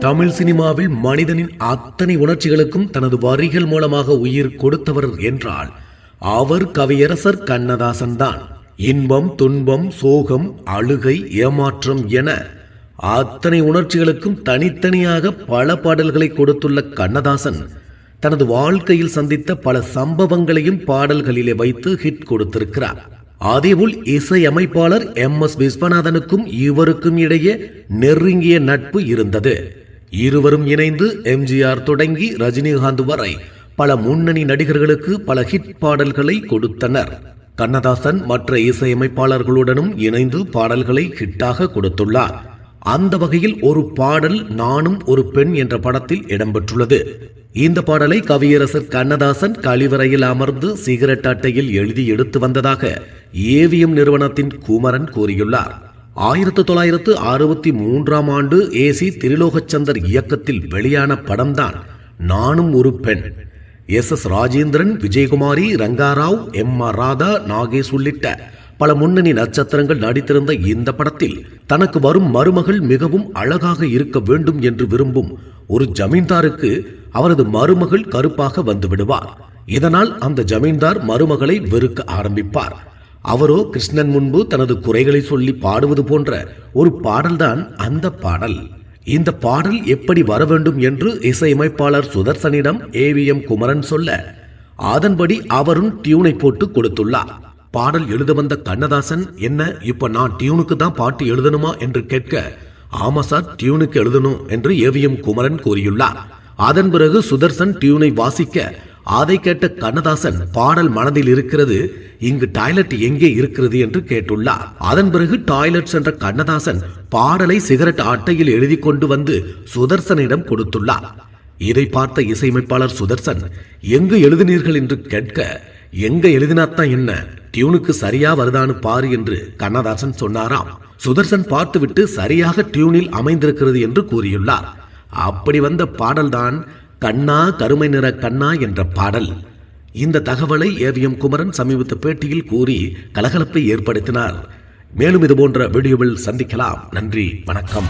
தமிழ் சினிமாவில் மனிதனின் அத்தனை உணர்ச்சிகளுக்கும் தனது வரிகள் மூலமாக உயிர் கொடுத்தவர் என்றால் அவர் கவியரசர் கண்ணதாசன் தான் இன்பம் துன்பம் சோகம் அழுகை ஏமாற்றம் என அத்தனை உணர்ச்சிகளுக்கும் தனித்தனியாக பல பாடல்களை கொடுத்துள்ள கண்ணதாசன் தனது வாழ்க்கையில் சந்தித்த பல சம்பவங்களையும் பாடல்களிலே வைத்து ஹிட் கொடுத்திருக்கிறார். அதேபோல் இசையமைப்பாளர் எம் எஸ் விஸ்வநாதனுக்கும் இவருக்கும் இடையே நெருங்கிய நட்பு இருந்தது. இருவரும் இணைந்து எம்ஜிஆர் தொடங்கி ரஜினிகாந்த் வரை பல முன்னணி நடிகர்களுக்கு பல ஹிட் பாடல்களை கொடுத்தனர். கண்ணதாசன் மற்ற இசையமைப்பாளர்களுடனும் இணைந்து பாடல்களை ஹிட்டாக கொடுத்துள்ளார். அந்த வகையில் ஒரு பாடல் நானும் ஒரு பெண் என்ற படத்தில் இடம்பெற்றுள்ளது. இந்த பாடலை கவியரசர் கண்ணதாசன் கழிவறையில் அமர்ந்து சிகரெட் அட்டையில் எழுதி எடுத்து வந்ததாக ஏவிஎம் நிறுவனத்தின் குமரன் கூறியுள்ளார். ஆயிரத்து தொள்ளாயிரத்து அறுபத்தி மூன்றாம் ஆண்டு ஏசி திருலோகச்சந்தர் இயக்கத்தில் வெளியான படம்தான் நானும் ஒரு பெண். S. S. Rajendran Vijayakumari Rangarao M. R. Radha Nagesh உள்ளிட்ட பல முன்னணி நட்சத்திரங்கள் நடித்திருந்த இந்த படத்தில் தனக்கு வரும் மருமகள் மிகவும் அழகாக இருக்க வேண்டும் என்று விரும்பும் ஒரு ஜமீன்தாருக்கு அவரது மருமகள் கருப்பாக வந்து விடுவார். இதனால் அந்த ஜமீன்தார் மருமகளை வெறுக்க ஆரம்பிப்பார். அவரோ கிருஷ்ணன் முன்பு தனது குறைகளை சொல்லி பாடுவது போன்ற ஒரு பாடல்தான் அந்த பாடல். இந்த பாடல் எப்படி வர வேண்டும் என்று இசையமைப்பாளர் சுதர்சனிடம் ஏவிஎம் குமரன் சொல்ல அதன்படி அவரும் டியூனை போட்டு கொடுத்துள்ளார். பாடல் எழுத வந்த கண்ணதாசன் என்ன இப்ப நான் டியூனுக்கு தான் பாட்டு எழுதணுமா? என்று கேட்க ஆமா சார் டியூனுக்கு எழுதணும் என்று ஏவிஎம் குமரன் கூறியுள்ளார். அதன் பிறகு சுதர்சன் டியூனை வாசிக்க அதை கேட்ட கண்ணதாசன் பாடல் மனதில் இருக்கிறது இங்கு டாய்லெட் எங்கே இருக்கிறது என்று கேட்டுள்ளார். அதன் பிறகு டாய்லெட் சென்ற கண்ணதாசன் பாடலை சிகரெட் அட்டையில் எழுதி கொண்டு வந்து சுதர்சனிடம் கொடுத்துள்ளார். இதை பார்த்த இசையமைப்பாளர் சுதர்சன் எங்கு எழுதினீர்கள் என்று கேட்க எங்க எழுதினாத்தான் என்ன? டியூனுக்கு சரியா வருதான்னு பாரு என்று கண்ணதாசன் சொன்னாராம். சுதர்சன் பார்த்துவிட்டு சரியாக டியூனில் அமைந்திருக்கிறது என்று கூறியுள்ளார். அப்படி வந்த பாடல்தான் கண்ணா கருமை நிற கண்ணா என்ற பாடல். இந்த தகவலை ஏவிஎம் குமரன் சமீபத்த பேட்டியில் கூறி கலகலப்பை ஏற்படுத்தினார். மேலும் இதுபோன்ற வீடியோவில் சந்திக்கலாம். நன்றி வணக்கம்.